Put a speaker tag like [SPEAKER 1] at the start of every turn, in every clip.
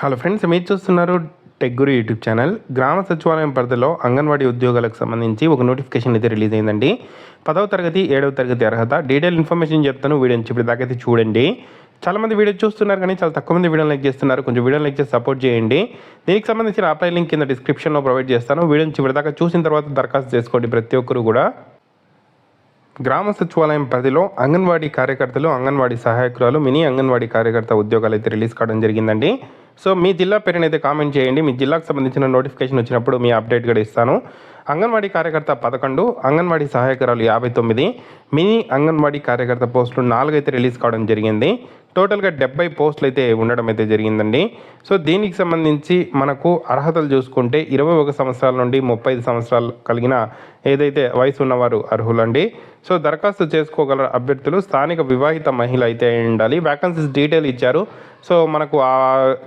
[SPEAKER 1] Hello friends మీరు చూస్తున్నారు tech గురు YouTube channel గ్రామ సచివాలయం పరిధిలో అంగన్వాడీ ఉద్యోగాలకు సంబంధించి ఒక నోటిఫికేషన్ అయితే రిలీజ్ అయిందండి. పదవ తరగతి ఏడవ తరగతి అర్హత. డీటెయిల్ ఇన్ఫర్మేషన్ చెప్తాను. వీడియో ఇప్పుడు దాకా చూడండి. చాలామంది వీడియో చూస్తున్నారు కానీ చాలా తక్కువ మంది వీడియో లైక్ చేస్తున్నారు. కొంచెం వీడియో లైక్ చేసి సపోర్ట్ చేయండి. దీనికి సంబంధించిన అప్లై లింక్ కింద డిస్క్రిప్షన్లో ప్రొవైడ్ చేస్తాను. వీడియోని చివరి దాకా చూసిన తర్వాత దరఖాస్తు చేసుకోండి ప్రతి ఒక్కరు కూడా. గ్రామ సచివాలయం పరిధిలో అంగన్వాడీ కార్యకర్తలు అంగన్వాడీ సహాయకురాలు మినీ అంగన్వాడీ కార్యకర్త ఉద్యోగాలు అయితే రిలీజ్ కావడం జరిగిందండి. సో మీ జిల్లా పేరుని అయితే కామెంట్ చేయండి. మీ జిల్లాకు సంబంధించిన నోటిఫికేషన్ వచ్చినప్పుడు మీ అప్డేట్ కూడా ఇస్తాను. అంగన్వాడీ కార్యకర్త పదకొండు అంగన్వాడీ సహాయకురాలు యాభై తొమ్మిది మినీ అంగన్వాడీ కార్యకర్త పోస్టులు నాలుగు అయితే రిలీజ్ కావడం జరిగింది. టోటల్గా డెబ్బై పోస్టులు అయితే ఉండడం అయితే జరిగిందండి. సో దీనికి సంబంధించి మనకు అర్హతలు చూసుకుంటే ఇరవై ఒక సంవత్సరాల నుండి ముప్పై ఐదు సంవత్సరాలు కలిగిన ఏదైతే వయసు ఉన్నవారు అర్హులండి. సో దరఖాస్తు చేసుకోగల అభ్యర్థులు స్థానిక వివాహిత మహిళ అయితే అయి ఉండాలి. వ్యాకన్సీస్ డీటెయిల్ ఇచ్చారు. సో మనకు ఆ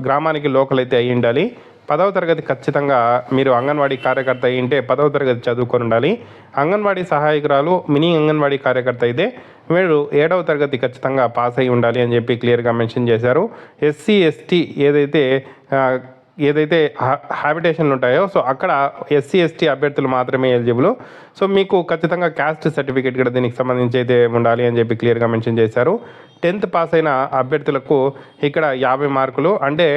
[SPEAKER 1] గ్రామానికి లోకల్ అయితే అయి ఉండాలి. పదవ తరగతి ఖచ్చితంగా మీరు అంగన్వాడీ కార్యకర్త అయింటే పదవ తరగతి చదువుకొని ఉండాలి. అంగన్వాడీ సహాయకురాలు మినీ అంగన్వాడీ కార్యకర్త అయితే మీరు ఏడవ తరగతి ఖచ్చితంగా పాస్ అయి ఉండాలి అని చెప్పి క్లియర్గా మెన్షన్ చేశారు. ఎస్సీ ఎస్టీ ఏదైతే ఏదైతే హ్యాబిటేషన్లు ఉంటాయో సో అక్కడ ఎస్సీ ఎస్టీ అభ్యర్థులు మాత్రమే ఎలిజిబుల్. సో మీకు ఖచ్చితంగా క్యాస్ట్ సర్టిఫికేట్ కూడా దీనికి సంబంధించి అయితే ఉండాలి అని చెప్పి క్లియర్గా మెన్షన్ చేశారు. టెన్త్ పాస్ అయిన అభ్యర్థులకు ఇక్కడ యాభై మార్కులు. అంటే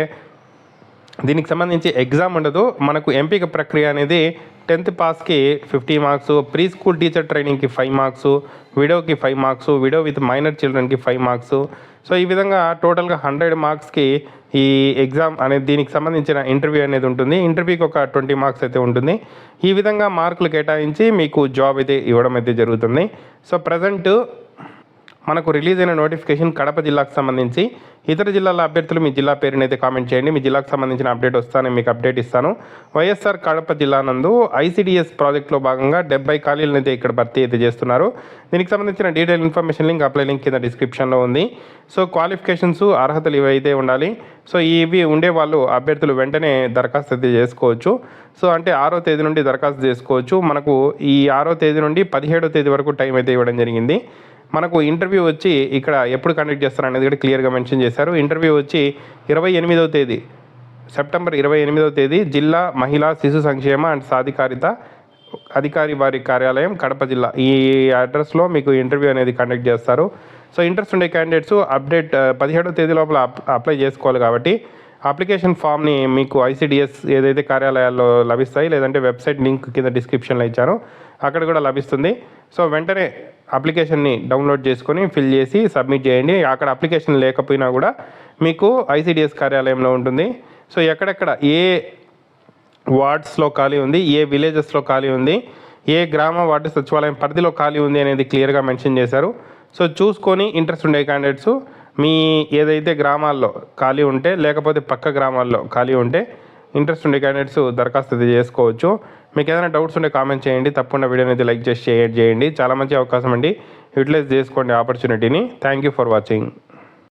[SPEAKER 1] దీనికి సంబంధించి ఎగ్జామ్ ఉండదు. మనకు ఎంపిక ప్రక్రియ అనేది tenth పాస్కి fifty marks pre school teacher ట్రైనింగ్కి five marks విడోకి five marks widow with minor చిల్డ్రన్కి five marks. So ఈ విధంగా టోటల్గా హండ్రెడ్ మార్క్స్కి ఈ ఎగ్జామ్ అనేది దీనికి సంబంధించిన ఇంటర్వ్యూ అనేది ఉంటుంది. ఇంటర్వ్యూకి ఒక ట్వంటీ మార్క్స్ అయితే ఉంటుంది. ఈ విధంగా మార్కులు కేటాయించి మీకు జాబ్ అయితే ఇవ్వడం అయితే జరుగుతుంది. సో ప్రజెంట్ మనకు రిలీజ్ అయిన నోటిఫికేషన్ కడప జిల్లాకు సంబంధించి. ఇతర జిల్లాల అభ్యర్థులు మీ జిల్లా పేరుని అయితే కామెంట్ చేయండి. మీ జిల్లాకు సంబంధించిన అప్డేట్ వస్తాను మీకు అప్డేట్ ఇస్తాను. వైఎస్ఆర్ కడప జిల్లా నందు ఐసీడీఎస్ ప్రాజెక్ట్లో భాగంగా డెబ్బై ఖాళీలను అయితే ఇక్కడ భర్తీ అయితే చేస్తున్నారు. దీనికి సంబంధించిన detail information link apply link కింద డిస్క్రిప్షన్లో ఉంది. సో క్వాలిఫికేషన్స్ అర్హతలు ఇవి అయితే ఉండాలి. సో ఇవి ఉండే వాళ్ళు అభ్యర్థులు వెంటనే దరఖాస్తు అయితే చేసుకోవచ్చు. సో అంటే ఆరో తేదీ నుండి దరఖాస్తు చేసుకోవచ్చు. మనకు ఈ ఆరో తేదీ నుండి పదిహేడో తేదీ వరకు టైం అయితే ఇవ్వడం జరిగింది. మనకు ఇంటర్వ్యూ వచ్చి ఇక్కడ ఎప్పుడు కండక్ట్ చేస్తారు అనేది కూడా క్లియర్గా మెన్షన్ చేశారు. ఇంటర్వ్యూ వచ్చి ఇరవై ఎనిమిదవ తేదీ సెప్టెంబర్ ఇరవై ఎనిమిదవ తేదీ జిల్లా మహిళా శిశు సంక్షేమ అండ్ సాధికారిత అధికారి వారి కార్యాలయం కడప జిల్లా. ఈ అడ్రస్లో మీకు ఇంటర్వ్యూ అనేది కండక్ట్ చేస్తారు. సో ఇంట్రెస్ట్ ఉండే క్యాండిడేట్స్ అప్డేట్ పదిహేడవ తేదీ లోపల అప్లై చేసుకోవాలి కాబట్టి అప్లికేషన్ ఫామ్ని మీకు ఐసిడిఎస్ ఏదైతే కార్యాలయాల్లో లభిస్తాయి లేదంటే వెబ్సైట్ లింక్ కింద డిస్క్రిప్షన్లో ఇచ్చారో అక్కడ కూడా లభిస్తుంది. సో వెంటనే అప్లికేషన్ని డౌన్లోడ్ చేసుకొని ఫిల్ చేసి సబ్మిట్ చేయండి. అక్కడ అప్లికేషన్ లేకపోయినా కూడా మీకు ఐసిడిఎస్ కార్యాలయంలో ఉంటుంది. సో ఎక్కడెక్కడ ఏ వార్డ్స్లో ఖాళీ ఉంది ఏ విలేజెస్లో ఖాళీ ఉంది ఏ గ్రామ వార్డు సచివాలయం పరిధిలో ఖాళీ ఉంది అనేది క్లియర్గా మెన్షన్ చేశారు. సో చూసుకొని ఇంట్రెస్ట్ ఉండే క్యాండిడేట్స్ మీ ఏదైతే గ్రామాల్లో ఖాళీ ఉంటే లేకపోతే పక్క గ్రామాల్లో ఖాళీ ఉంటే ఇంట్రెస్ట్ ఉండే క్యాండిడేట్స్ దరఖాస్తు చేసుకోవచ్చు. మీకు ఏదైనా డౌట్స్ ఉంటే కామెంట్ చేయండి. తప్పకుండా వీడియోని అయితే లైక్ చేసి షేర్ చేయండి. చాలా మంచి అవకాశం అండి. యూటిలైజ్ చేసుకోండి ఆపర్చునిటీని థ్యాంక్ యూ ఫర్ వాచింగ్